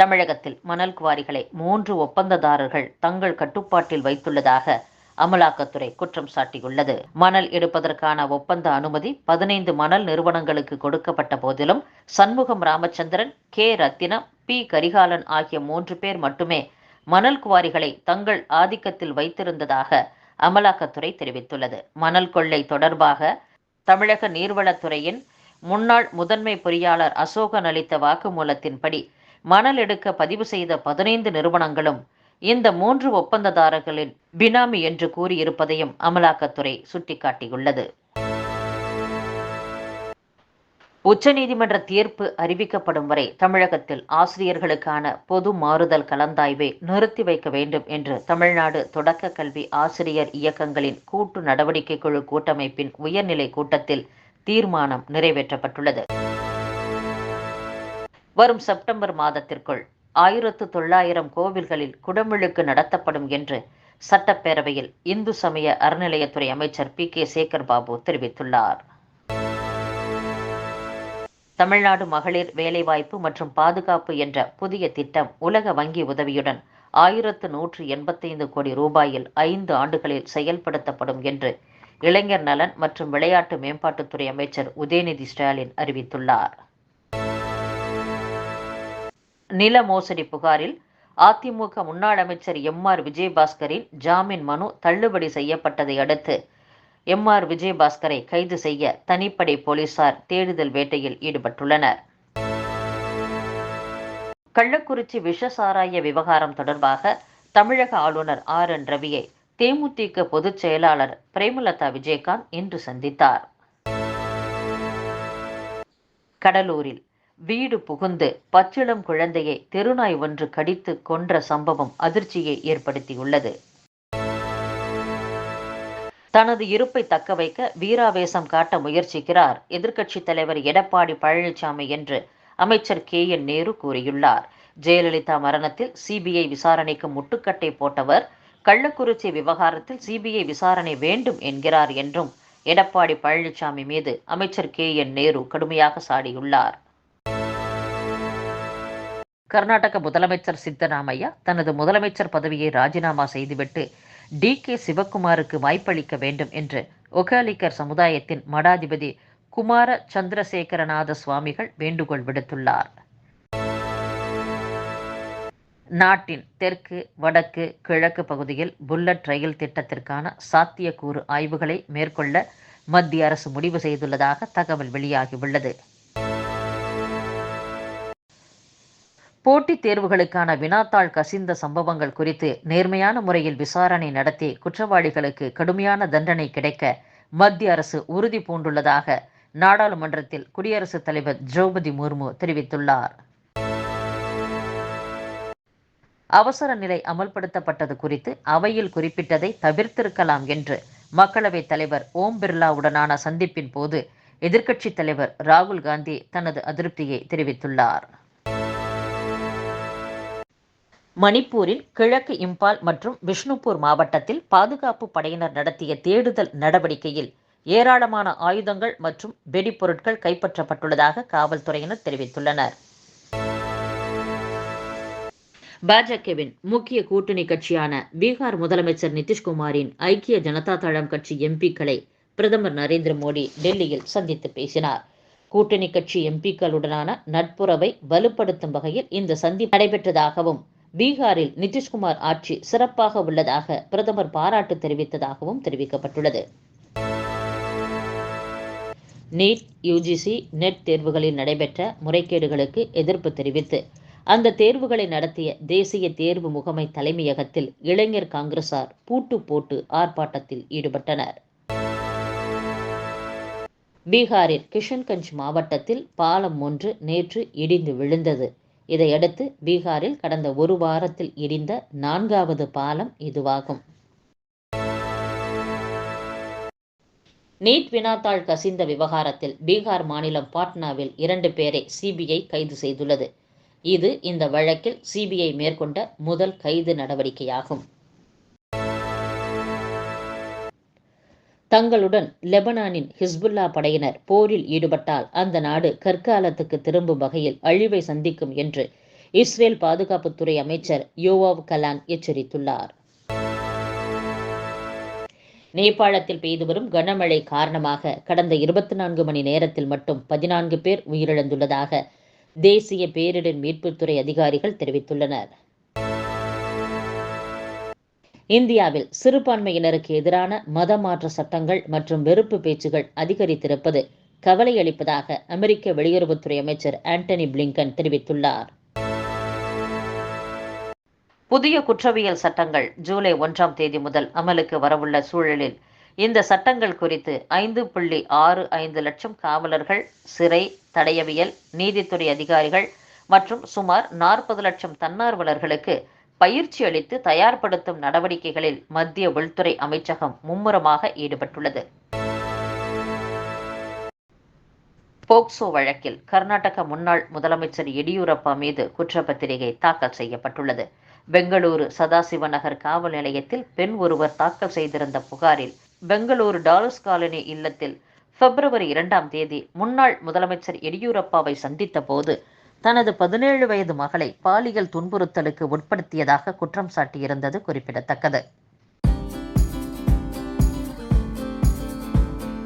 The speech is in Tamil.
தமிழகத்தில் மணல் குவாரிகளை மூன்று ஒப்பந்ததாரர்கள் தங்கள் கட்டுப்பாட்டில் வைத்துள்ளதாக அமலாக்கத்துறை குற்றம் சாட்டியுள்ளது. மணல் எடுப்பதற்கான ஒப்பந்த அனுமதி பதினைந்து மணல் நிறுவனங்களுக்கு கொடுக்கப்பட்ட போதிலும் சண்முகம் ராமச்சந்திரன் கே. ரத்தினம் பி. கரிகாலன் ஆகிய மூன்று பேர் மட்டுமே மணல் குவாரிகளை தங்கள் ஆதிக்கத்தில் வைத்திருந்ததாக அமலாக்கத்துறை தெரிவித்துள்ளது. மணல் கொள்ளை தொடர்பாக தமிழக நீர்வளத்துறையின் முன்னாள் முதன்மை பொறியாளர் அசோகன் அளித்த வாக்குமூலத்தின்படி மணல் எடுக்க பதிவு செய்த பதினைந்து நிறுவனங்களும் இந்த மூன்று ஒப்பந்ததாரர்களின் பினாமி என்று கூறியிருப்பதையும் அமலாக்கத்துறை சுட்டிக்காட்டியுள்ளது. உச்சநீதிமன்ற தீர்ப்பு அறிவிக்கப்படும் வரை தமிழகத்தில் ஆசிரியர்களுக்கான பொது மாறுதல் கலந்தாய்வை நிறுத்தி வைக்க வேண்டும் என்று தமிழ்நாடு தொடக்க கல்வி ஆசிரியர் இயக்கங்களின் கூட்டு நடவடிக்கை குழு கூட்டமைப்பின் உயர்நிலை கூட்டத்தில் தீர்மானம் நிறைவேற்றப்பட்டுள்ளது. வரும் செப்டம்பர் மாதத்திற்குள் ஆயிரத்து தொள்ளாயிரம் கோவில்களில் குடமிழுக்கு நடத்தப்படும் என்று சட்டப்பேரவையில் இந்து சமய அறநிலையத்துறை அமைச்சர் பி கே சேகர் பாபு தெரிவித்துள்ளார். தமிழ்நாடு மகளிர் வேலைவாய்ப்பு மற்றும் பாதுகாப்பு என்ற புதிய திட்டம் உலக வங்கி உதவியுடன் ஆயிரத்து நூற்று எண்பத்தைந்து கோடி ரூபாயில் ஐந்து ஆண்டுகளில் செயல்படுத்தப்படும் என்று இளைஞர் நலன் மற்றும் விளையாட்டு மேம்பாட்டுத்துறை அமைச்சர் உதயநிதி ஸ்டாலின் அறிவித்துள்ளார். நில மோசடி புகாரில் அதிமுக முன்னாள் அமைச்சர் எம் ஆர் விஜயபாஸ்கரின் ஜாமீன் மனு தள்ளுபடி செய்யப்பட்டதை அடுத்து எம் ஆர் விஜயபாஸ்கரை கைது செய்ய தனிப்படை போலீசார் தேடுதல் வேட்டையில் ஈடுபட்டுள்ளனர். கள்ளக்குறிச்சி விஷசாராய விவகாரம் தொடர்பாக தமிழக ஆளுநர் ஆர் என் ரவியை தேமுதிக பொதுச் செயலாளர் பிரேமலதா விஜயகாந்த் இன்று சந்தித்தார். கடலூரில் வீடு புகுந்து பச்சிளம் குழந்தையை தெருநாய் ஒன்று கடித்து கொன்ற சம்பவம் அதிர்ச்சியை ஏற்படுத்தியுள்ளது. தனது இருப்பை தக்க வைக்க வீராவேசம் காட்ட முயற்சிக்கிறார். எதிர்க்கட்சித் தலைவர் எடப்பாடி பழனிசாமி என்று அமைச்சர் கே என் நேரு கூறியுள்ளார். ஜெயலலிதா மரணத்தில் சிபிஐ விசாரணைக்கு முட்டுக்கட்டை போட்டவர் கள்ளக்குறிச்சி விவகாரத்தில் சிபிஐ விசாரணை வேண்டும் என்கிறார் என்றும் எடப்பாடி பழனிசாமி மீது அமைச்சர் கே என் நேரு கடுமையாக சாடியுள்ளார். கர்நாடக முதலமைச்சர் சித்தராமையா தனது முதலமைச்சர் பதவியை ராஜினாமா செய்துவிட்டு டி கே சிவக்குமாருக்கு வாய்ப்பளிக்க வேண்டும் என்று ஒகாலிக்கர் சமுதாயத்தின் மடாதிபதி குமார சந்திரசேகரநாத சுவாமிகள் வேண்டுகோள் விடுத்துள்ளார். நாட்டின் தெற்கு வடக்கு கிழக்கு பகுதியில் புல்லட் ரயில் திட்டத்திற்கான சாத்தியக்கூறு ஆய்வுகளை மேற்கொள்ள மத்திய அரசு முடிவு செய்துள்ளதாக தகவல் வெளியாகியுள்ளது. போட்டித் தேர்வுகளுக்கான வினாத்தாள் கசிந்த சம்பவங்கள் குறித்து நேர்மையான முறையில் விசாரணை நடத்தி குற்றவாளிகளுக்கு கடுமையான தண்டனை கிடைக்க மத்திய அரசு உறுதி பூண்டுள்ளதாக நாடாளுமன்றத்தில் குடியரசுத் தலைவர் திரௌபதி முர்மு தெரிவித்துள்ளார். அவசர நிலை அமல்படுத்தப்பட்டது குறித்து அவையில் குறிப்பிட்டதை தவிர்த்திருக்கலாம் என்று மக்களவைத் தலைவர் ஓம் பிர்லாவுடனான சந்திப்பின் போது எதிர்க்கட்சித் தலைவர் ராகுல் காந்தி தனது அதிருப்தியை தெரிவித்துள்ளார். மணிப்பூரின் கிழக்கு இம்பால் மற்றும் விஷ்ணுபூர் மாவட்டத்தில் பாதுகாப்பு படையினர் நடத்திய தேடுதல் நடவடிக்கையில் ஏராளமான ஆயுதங்கள் மற்றும் வெடிப்பொருட்கள் கைப்பற்றப்பட்டுள்ளதாக காவல்துறையினர் தெரிவித்துள்ளனர். பாஜகவின் முக்கிய கூட்டணி கட்சியான பீகார் முதலமைச்சர் நிதிஷ்குமாரின் ஐக்கிய ஜனதா தளம் கட்சி எம்பிக்களை பிரதமர் நரேந்திர மோடி டெல்லியில் சந்தித்து பேசினார். கூட்டணி கட்சி எம்பிக்களுடனான நட்புறவை வலுப்படுத்தும் வகையில் இந்த சந்திப்பு நடைபெற்றதாகவும் பீகாரில் நிதிஷ்குமார் ஆட்சி சிறப்பாக உள்ளதாக பிரதமர் பாராட்டு தெரிவித்ததாகவும் தெரிவிக்கப்பட்டுள்ளது. நீட் யுஜிசி நெட் தேர்வுகளில் நடைபெற்ற முறைகேடுகளுக்கு எதிர்ப்பு தெரிவித்து அந்த தேர்வுகளை நடத்திய தேசிய தேர்வு முகமை தலைமையகத்தில் இளைஞர் காங்கிரசார் பூட்டு போட்டு ஆர்ப்பாட்டத்தில் ஈடுபட்டனர். பீகாரில் கிஷன்கஞ்ச் மாவட்டத்தில் பாலம் ஒன்று நேற்று இடிந்து விழுந்தது. இதையடுத்து பீகாரில் கடந்த ஒரு வாரத்தில் இடிந்த நான்காவது பாலம் இதுவாகும். நீட் வினாத்தாள் கசிந்த விவகாரத்தில் பீகார் மாநிலம் பாட்னாவில் இரண்டு பேரை சிபிஐ கைது செய்துள்ளது. இது இந்த வழக்கில் சிபிஐ மேற்கொண்ட முதல் கைது நடவடிக்கையாகும். தங்களுடன் லெபனானின் ஹிஸ்புல்லா படையினர் போரில் ஈடுபட்டால் அந்த நாடு கற்காலத்துக்கு திரும்பும் வகையில் அழிவை சந்திக்கும் என்று இஸ்ரேல் பாதுகாப்புத்துறை அமைச்சர் யோவாவ் கலான் எச்சரித்துள்ளார். நேபாளத்தில் பெய்து வரும் கனமழை காரணமாக கடந்த இருபத்தி நான்கு மணி நேரத்தில் மட்டும் பதினான்கு பேர் உயிரிழந்துள்ளதாக தேசிய பேரிடர் மீட்புத்துறை அதிகாரிகள் தெரிவித்துள்ளனர். இந்தியாவில் சிறுபான்மையினருக்கு எதிரான மத மாற்ற சட்டங்கள் மற்றும் வெறுப்பு பேச்சுகள் அதிகரித்திருப்பது கவலையளிப்பதாக அமெரிக்க வெளியுறவுத்துறை அமைச்சர் ஆண்டனி பிளிங்கன் தெரிவித்துள்ளார். புதிய குற்றவியல் சட்டங்கள் ஜூலை ஒன்றாம் தேதி முதல் அமலுக்கு வரவுள்ள சூழலில் இந்த சட்டங்கள் குறித்து ஐந்து புள்ளி ஆறு ஐந்து லட்சம் காவலர்கள் சிறை தடயவியல் நீதித்துறை அதிகாரிகள் மற்றும் சுமார் நாற்பது லட்சம் தன்னார்வலர்களுக்கு பயிற்சி அளித்து தயார்படுத்தும் நடவடிக்கைகளில் மத்திய உள்துறை அமைச்சகம் மும்முரமாக ஈடுபட்டுள்ளது. போக்சோ வழக்கில் கர்நாடக முன்னாள் முதலமைச்சர் எடியூரப்பா மீது குற்றப்பத்திரிகை தாக்கல் செய்யப்பட்டுள்ளது. பெங்களூரு சதாசிவ நகர் காவல் நிலையத்தில் பெண் ஒருவர் தாக்கல் செய்திருந்த புகாரில் பெங்களூரு டாலஸ் காலனி இல்லத்தில் பிப்ரவரி இரண்டாம் தேதி முன்னாள் முதலமைச்சர் எடியூரப்பாவை சந்தித்த போது தனது பதினேழு வயது மகளை பாலியல் துன்புறுத்தலுக்கு உட்படுத்தியதாக குற்றம் சாட்டியிருந்தது குறிப்பிடத்தக்கது.